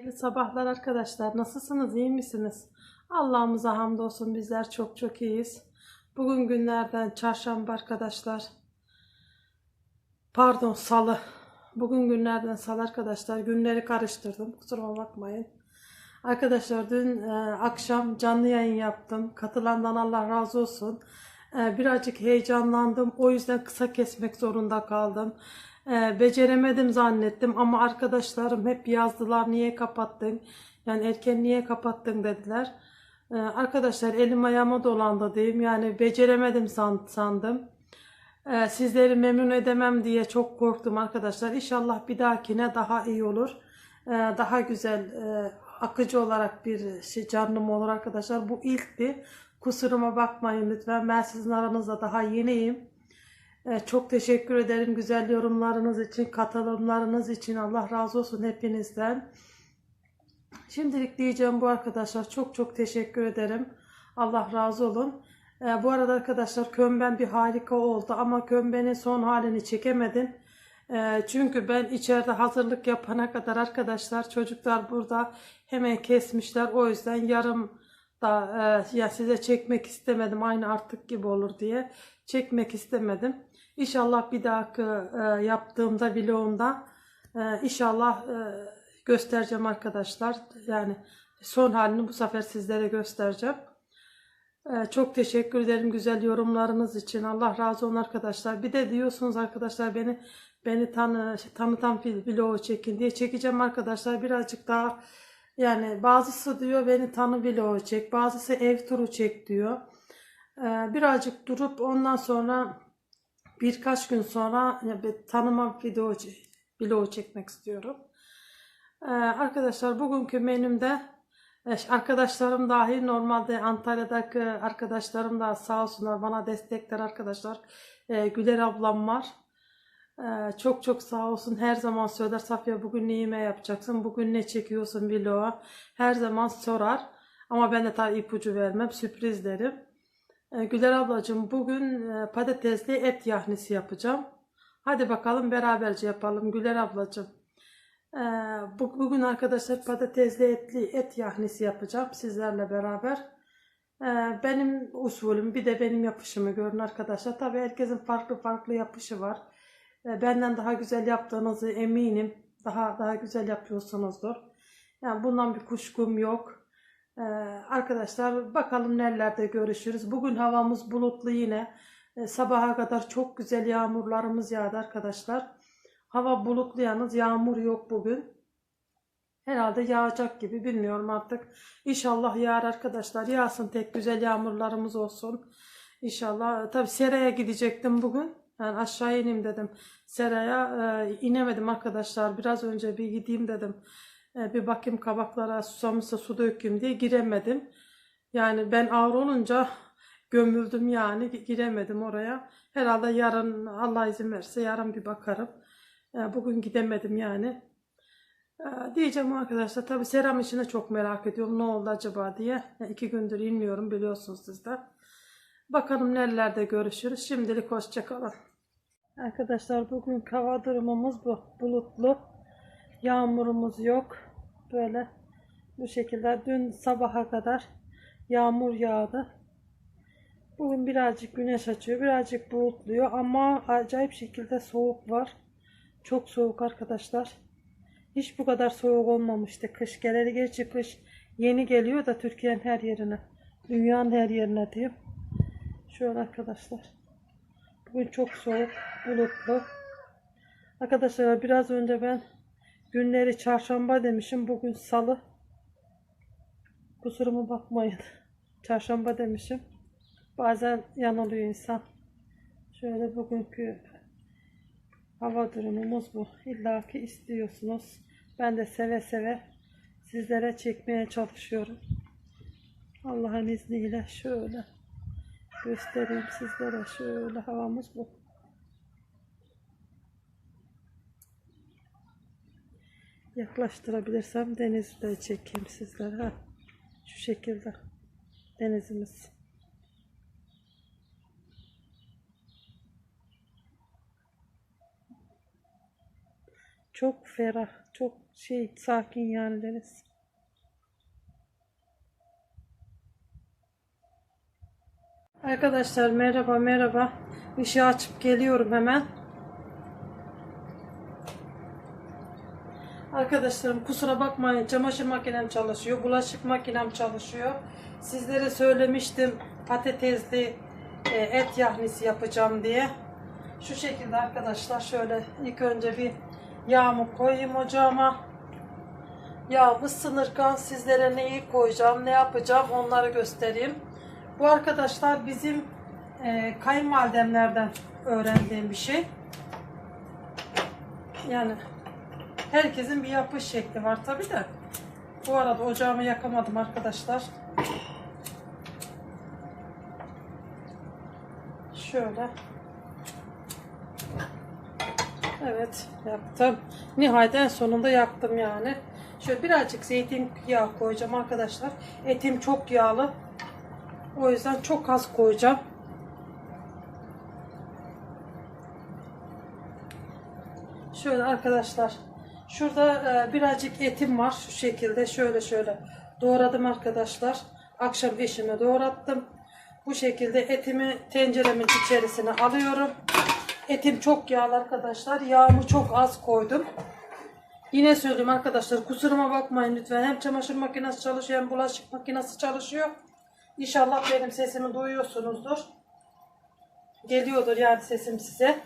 Hayırlı sabahlar arkadaşlar. Nasılsınız? iyi misiniz? Allah'ımıza hamdolsun bizler çok çok iyiyiz. Bugün günlerden çarşamba arkadaşlar. Pardon salı. Bugün günlerden salı arkadaşlar. Günleri karıştırdım. Kusuruma bakmayın. Arkadaşlar dün e, akşam canlı yayın yaptım. Katılandan Allah razı olsun. E, birazcık heyecanlandım. O yüzden kısa kesmek zorunda kaldım. E, beceremedim zannettim ama arkadaşlarım hep yazdılar niye kapattın? Yani erken niye kapattın dediler. E, arkadaşlar elim ayağıma dolandı diyeyim. Yani beceremedim san- sandım. E, sizleri memnun edemem diye çok korktum arkadaşlar. İnşallah bir dahakine daha iyi olur. Daha güzel e, akıcı olarak bir şey canlım olur arkadaşlar. Bu ilkti. Kusuruma bakmayın lütfen. Ben sizin aranızda daha yeniyim. Çok teşekkür ederim güzel yorumlarınız için, katılımlarınız için. Allah razı olsun hepinizden. Şimdilik diyeceğim bu arkadaşlar. Çok çok teşekkür ederim. Allah razı olun. Ee, bu arada arkadaşlar kömben bir harika oldu ama kömbenin son halini çekemedim. Ee, çünkü ben içeride hazırlık yapana kadar arkadaşlar çocuklar burada hemen kesmişler. O yüzden yarım da e, ya size çekmek istemedim. Aynı artık gibi olur diye çekmek istemedim. İnşallah bir dahaki e, yaptığımda vlogumda e, inşallah e, göstereceğim arkadaşlar. Yani son halini bu sefer sizlere göstereceğim. E, çok teşekkür ederim güzel yorumlarınız için. Allah razı olsun arkadaşlar. Bir de diyorsunuz arkadaşlar beni beni tanı tanıtan vlogu çekin diye çekeceğim arkadaşlar. Birazcık daha yani bazısı diyor beni tanı vlogu çek, bazısı ev turu çek diyor. Ee, birazcık durup ondan sonra birkaç gün sonra bir tanıma video vlogu çekmek istiyorum. Ee, arkadaşlar bugünkü menümde e, arkadaşlarım dahil normalde Antalya'daki arkadaşlarım da sağ olsunlar bana destekler arkadaşlar. Ee, Güler ablam var. Ee, çok çok sağ olsun. Her zaman söyler Safiye bugün ne yemeği yapacaksın? Bugün ne çekiyorsun vloga? Her zaman sorar. Ama ben de tabii ipucu vermem. Sürpriz derim. Ee, Güler ablacığım bugün e, patatesli et yahnisi yapacağım. Hadi bakalım beraberce yapalım Güler ablacığım. Ee, bu- bugün arkadaşlar patatesli etli et yahnisi yapacağım sizlerle beraber. Ee, benim usulüm bir de benim yapışımı görün arkadaşlar. Tabii herkesin farklı farklı yapışı var. Benden daha güzel yaptığınızı eminim. Daha daha güzel yapıyorsunuzdur. Yani bundan bir kuşkum yok. Ee, arkadaşlar bakalım nerelerde görüşürüz. Bugün havamız bulutlu yine. Ee, sabaha kadar çok güzel yağmurlarımız yağdı arkadaşlar. Hava bulutlu yalnız yağmur yok bugün. Herhalde yağacak gibi bilmiyorum artık. İnşallah yağar arkadaşlar. Yağsın tek güzel yağmurlarımız olsun. İnşallah. Tabii Seraya gidecektim bugün. Yani aşağı ineyim dedim. Seraya e, inemedim arkadaşlar. Biraz önce bir gideyim dedim. E, bir bakayım kabaklara susamışsa su dökeyim diye giremedim. Yani ben ağır olunca gömüldüm yani giremedim oraya. Herhalde yarın Allah izin verirse yarın bir bakarım. E, bugün gidemedim yani. E, diyeceğim arkadaşlar tabii seram işini çok merak ediyorum. Ne oldu acaba diye. İki gündür inmiyorum biliyorsunuz siz de. Bakalım nerelerde görüşürüz. Şimdilik hoşçakalın. Arkadaşlar bugün hava durumumuz bu. Bulutlu. Yağmurumuz yok. Böyle bu şekilde dün sabaha kadar yağmur yağdı. Bugün birazcık güneş açıyor. Birazcık bulutluyor ama acayip şekilde soğuk var. Çok soğuk arkadaşlar. Hiç bu kadar soğuk olmamıştı. Kış geleli gerçi kış yeni geliyor da Türkiye'nin her yerine. Dünyanın her yerine diyeyim. Şöyle arkadaşlar. Bugün çok soğuk, bulutlu. Arkadaşlar biraz önce ben günleri çarşamba demişim. Bugün salı. Kusuruma bakmayın. Çarşamba demişim. Bazen yanılıyor insan. Şöyle bugünkü hava durumumuz bu. İlla ki istiyorsunuz. Ben de seve seve sizlere çekmeye çalışıyorum. Allah'ın izniyle şöyle göstereyim sizlere. Şöyle havamız bu. Yaklaştırabilirsem denizi de çekeyim sizlere. Ha, Şu şekilde denizimiz. Çok ferah, çok şey sakin yani deniz. Arkadaşlar merhaba merhaba. Işığı açıp geliyorum hemen. Arkadaşlarım kusura bakmayın çamaşır makinem çalışıyor, bulaşık makinem çalışıyor. Sizlere söylemiştim patatesli e, et yahnisi yapacağım diye. Şu şekilde arkadaşlar şöyle ilk önce bir yağımı koyayım ocağıma. Yağ ısınırken sizlere neyi koyacağım, ne yapacağım onları göstereyim. Bu arkadaşlar bizim e, kayınvalidemlerden öğrendiğim bir şey. Yani herkesin bir yapış şekli var tabi de. Bu arada ocağımı yakamadım arkadaşlar. Şöyle. Evet yaktım. Nihayet en sonunda yaktım yani. Şöyle birazcık zeytinyağı koyacağım arkadaşlar. Etim çok yağlı. O yüzden çok az koyacağım. Şöyle arkadaşlar. Şurada e, birazcık etim var. Şu şekilde şöyle şöyle doğradım arkadaşlar. Akşam eşime doğrattım. Bu şekilde etimi tenceremin içerisine alıyorum. Etim çok yağlı arkadaşlar. Yağımı çok az koydum. Yine söyleyeyim arkadaşlar kusuruma bakmayın lütfen. Hem çamaşır makinesi çalışıyor hem bulaşık makinesi çalışıyor. İnşallah benim sesimi duyuyorsunuzdur. Geliyordur yani sesim size.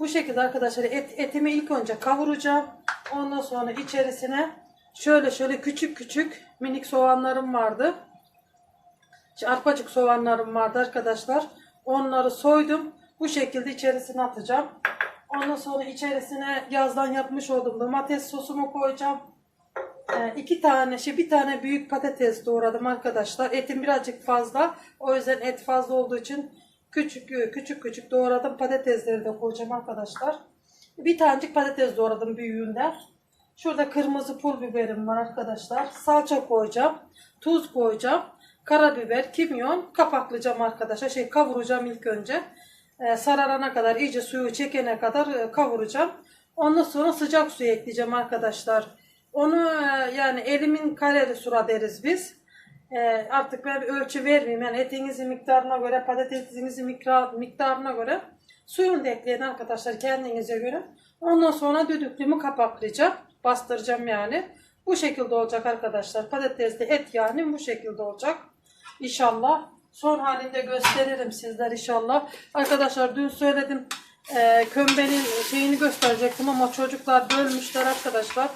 Bu şekilde arkadaşlar et, etimi ilk önce kavuracağım. Ondan sonra içerisine şöyle şöyle küçük küçük minik soğanlarım vardı. Arpacık soğanlarım vardı arkadaşlar. Onları soydum. Bu şekilde içerisine atacağım. Ondan sonra içerisine yazdan yapmış olduğum domates sosumu koyacağım. Ee, iki tane, şey bir tane büyük patates doğradım arkadaşlar. Etim birazcık fazla. O yüzden et fazla olduğu için küçük küçük küçük doğradım. Patatesleri de koyacağım arkadaşlar. Bir tanecik patates doğradım büyüğünde. Şurada kırmızı pul biberim var arkadaşlar. Salça koyacağım. Tuz koyacağım. Karabiber, kimyon, kapaklayacağım arkadaşlar. Şey kavuracağım ilk önce. Ee, sararana kadar, iyice suyu çekene kadar e, kavuracağım. Ondan sonra sıcak suyu ekleyeceğim arkadaşlar. Onu e, yani elimin kareli sura deriz biz. E, artık ben bir ölçü vermeyeyim. Yani etinizin miktarına göre, patatesinizin miktarına göre suyunu da ekleyin arkadaşlar kendinize göre. Ondan sonra düdüklümü kapaklayacağım. Bastıracağım yani. Bu şekilde olacak arkadaşlar. Patatesli et yani bu şekilde olacak. İnşallah. Son halinde gösteririm sizler inşallah. Arkadaşlar dün söyledim. E, kömbenin şeyini gösterecektim ama çocuklar bölmüşler arkadaşlar.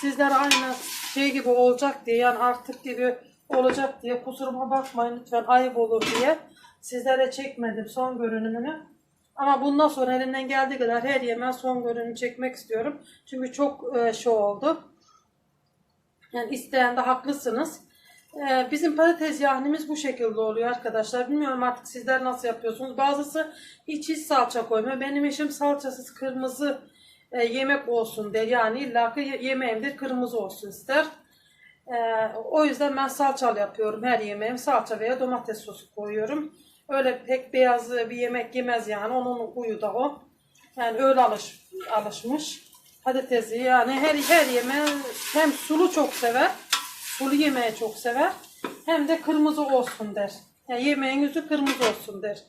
Sizler aynı şey gibi olacak diye yani artık gibi olacak diye kusuruma bakmayın lütfen ayıp olur diye sizlere çekmedim son görünümünü. Ama bundan sonra elimden geldiği kadar her yemeğin son görünümünü çekmek istiyorum. Çünkü çok e, şey oldu. Yani isteyen de haklısınız. Ee, bizim patates yahnimiz bu şekilde oluyor arkadaşlar. Bilmiyorum artık sizler nasıl yapıyorsunuz. Bazısı hiç hiç salça koymuyor. Benim eşim salçasız kırmızı e, yemek olsun der. Yani illa ki yemeğimdir kırmızı olsun ister. Ee, o yüzden ben salçalı yapıyorum her yemeğim. Salça veya domates sosu koyuyorum. Öyle pek beyaz bir yemek yemez yani. Onun huyu da o. Yani öyle alış, alışmış. Patatesi yani her, her yemeği hem sulu çok sever. Sulu yemeği çok sever. Hem de kırmızı olsun der. Yani yemeğin yüzü kırmızı olsun der.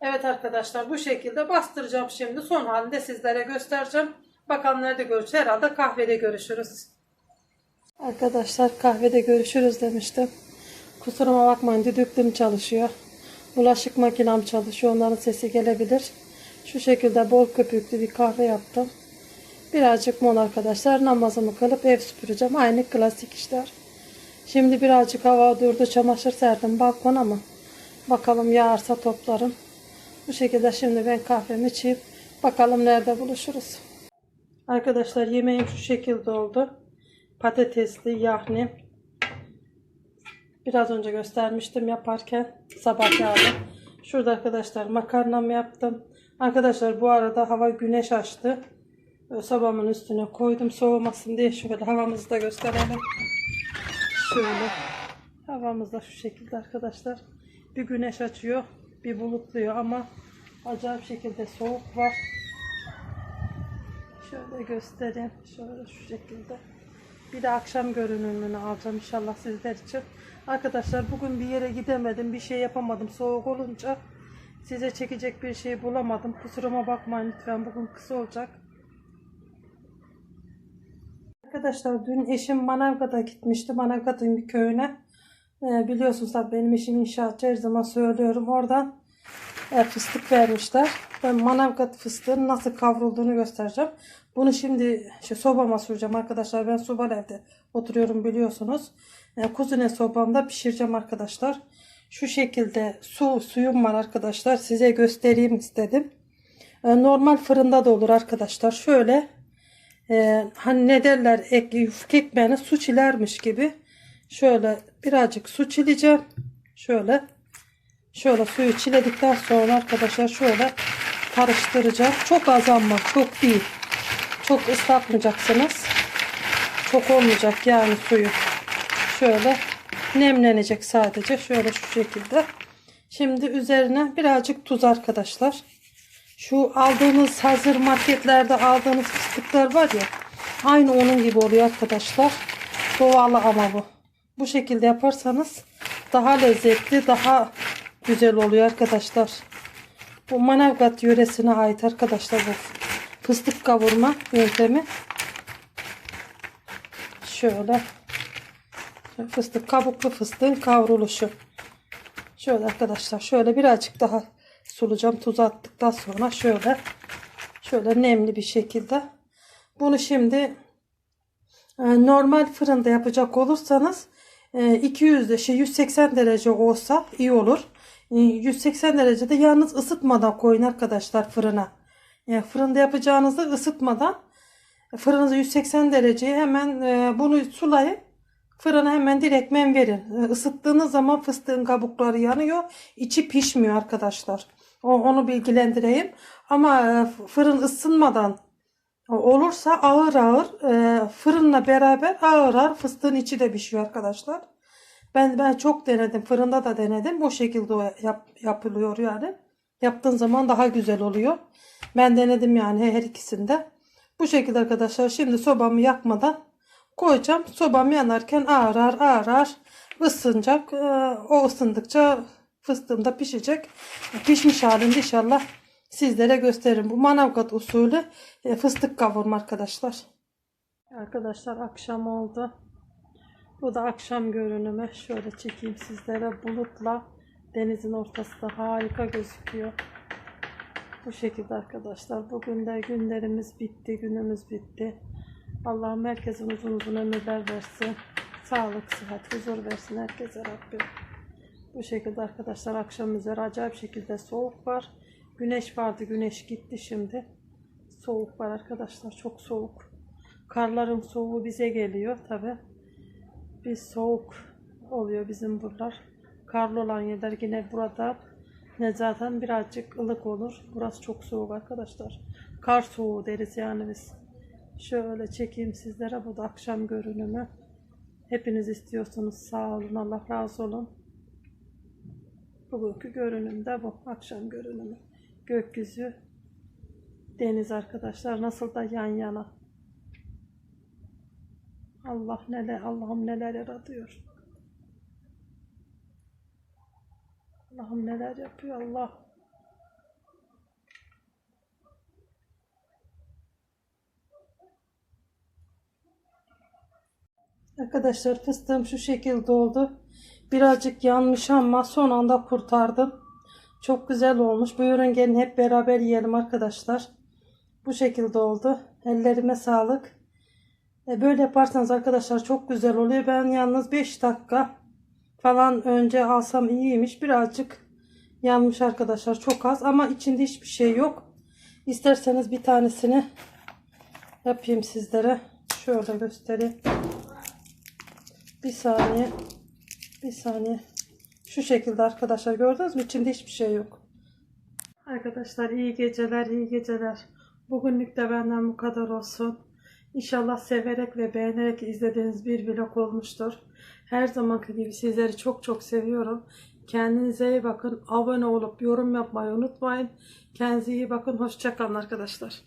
Evet arkadaşlar bu şekilde bastıracağım şimdi. Son halinde sizlere göstereceğim. Bakalım nerede görüşürüz. Herhalde kahvede görüşürüz. Arkadaşlar kahvede görüşürüz demiştim. Kusuruma bakmayın düdüklüm çalışıyor. Bulaşık makinem çalışıyor. Onların sesi gelebilir. Şu şekilde bol köpüklü bir kahve yaptım. Birazcık mol arkadaşlar. Namazımı kılıp ev süpüreceğim. Aynı klasik işler. Şimdi birazcık hava durdu. Çamaşır serdim balkona ama. Bakalım yağarsa toplarım. Bu şekilde şimdi ben kahvemi içeyim. Bakalım nerede buluşuruz. Arkadaşlar yemeğim şu şekilde oldu. Patatesli yahni. Biraz önce göstermiştim yaparken. Sabah yağlı. Şurada arkadaşlar makarnamı yaptım. Arkadaşlar bu arada hava güneş açtı. Sobamın üstüne koydum soğumasın diye şöyle havamızı da gösterelim. Şöyle. Havamız da şu şekilde arkadaşlar. Bir güneş açıyor. Bir bulutluyor ama acayip şekilde soğuk var. Şöyle göstereyim. Şöyle şu şekilde. Bir de akşam görünümünü alacağım inşallah sizler için. Arkadaşlar bugün bir yere gidemedim. Bir şey yapamadım. Soğuk olunca size çekecek bir şey bulamadım. Kusuruma bakmayın lütfen. Bugün kısa olacak. Arkadaşlar dün eşim Manavgat'a gitmişti. Manavgat'ın bir köyüne. Ee, biliyorsunuz tabii benim eşim inşaatçı her zaman söylüyorum. Oradan e, fıstık vermişler. Ben Manavgat fıstığın nasıl kavrulduğunu göstereceğim. Bunu şimdi işte sobama süreceğim arkadaşlar. Ben sobalı evde oturuyorum biliyorsunuz. E, kuzine sobamda pişireceğim arkadaşlar. Şu şekilde su suyum var arkadaşlar. Size göstereyim istedim. E, normal fırında da olur arkadaşlar. Şöyle e, hani ne derler ek, yufka ekmeğine su çilermiş gibi. Şöyle birazcık su çileceğim. Şöyle Şöyle suyu çiledikten sonra arkadaşlar şöyle karıştıracağım. Çok az ama çok değil. Çok ıslatmayacaksınız. Çok olmayacak yani suyu. Şöyle nemlenecek sadece. Şöyle şu şekilde. Şimdi üzerine birazcık tuz arkadaşlar. Şu aldığınız hazır marketlerde aldığınız fıstıklar var ya. Aynı onun gibi oluyor arkadaşlar. Doğalı ama bu. Bu şekilde yaparsanız daha lezzetli, daha güzel oluyor arkadaşlar. Bu Manavgat yöresine ait arkadaşlar bu fıstık kavurma yöntemi. Şöyle fıstık kabuklu fıstığın kavruluşu. Şöyle arkadaşlar şöyle birazcık daha sulacağım tuz attıktan sonra şöyle şöyle nemli bir şekilde. Bunu şimdi e, normal fırında yapacak olursanız 200 şey 180 derece olsa iyi olur. 180 derecede yalnız ısıtmadan koyun arkadaşlar fırına. Yani fırında yapacağınızda ısıtmadan fırınızı 180 dereceye hemen e, bunu sulayın. Fırına hemen direktmen verin. Isıttığınız zaman fıstığın kabukları yanıyor. içi pişmiyor arkadaşlar. Onu bilgilendireyim. Ama e, fırın ısınmadan olursa ağır ağır e, fırınla beraber ağır ağır fıstığın içi de pişiyor arkadaşlar. Ben ben çok denedim. Fırında da denedim. O şekilde yap, yapılıyor yani. Yaptığın zaman daha güzel oluyor. Ben denedim yani her ikisinde. Bu şekilde arkadaşlar şimdi sobamı yakmadan koyacağım. Sobam yanarken ağır ağır ısınacak. Ee, O ısındıkça fıstığım da pişecek. Pişmiş halinde inşallah sizlere gösteririm. Bu manavgat usulü e, fıstık kavurma arkadaşlar. Arkadaşlar akşam oldu. Bu da akşam görünümü. Şöyle çekeyim sizlere. Bulutla denizin ortası da harika gözüküyor. Bu şekilde arkadaşlar. Bugün de günlerimiz bitti. Günümüz bitti. Allah'ım herkesin uzun uzun ömürler versin. Sağlık, sıhhat, huzur versin herkese Rabbim. Bu şekilde arkadaşlar akşam üzeri acayip şekilde soğuk var. Güneş vardı. Güneş gitti şimdi. Soğuk var arkadaşlar. Çok soğuk. Karların soğuğu bize geliyor tabi. Bir soğuk oluyor bizim buralar. Karlı olan yerler yine burada ne zaten birazcık ılık olur. Burası çok soğuk arkadaşlar. Kar soğuğu deriz yani biz. Şöyle çekeyim sizlere. Bu da akşam görünümü. Hepiniz istiyorsunuz. Sağ olun. Allah razı olun. Bugünkü görünüm de bu. Akşam görünümü. Gökyüzü. Deniz arkadaşlar. Nasıl da yan yana. Allah neler, Allah'ım neler yaratıyor. Allah'ım neler yapıyor Allah. Arkadaşlar fıstığım şu şekilde oldu. Birazcık yanmış ama son anda kurtardım. Çok güzel olmuş. Buyurun gelin hep beraber yiyelim arkadaşlar. Bu şekilde oldu. Ellerime sağlık. E, Böyle yaparsanız arkadaşlar çok güzel oluyor. Ben yalnız 5 dakika falan önce alsam iyiymiş. Birazcık yanmış arkadaşlar. Çok az ama içinde hiçbir şey yok. İsterseniz bir tanesini yapayım sizlere. Şöyle göstereyim. Bir saniye. Bir saniye. Şu şekilde arkadaşlar gördünüz mü? İçinde hiçbir şey yok. Arkadaşlar iyi geceler, iyi geceler. Bugünlük de benden bu kadar olsun. İnşallah severek ve beğenerek izlediğiniz bir vlog olmuştur. Her zamanki gibi sizleri çok çok seviyorum. Kendinize iyi bakın. Abone olup yorum yapmayı unutmayın. Kendinize iyi bakın. Hoşçakalın arkadaşlar.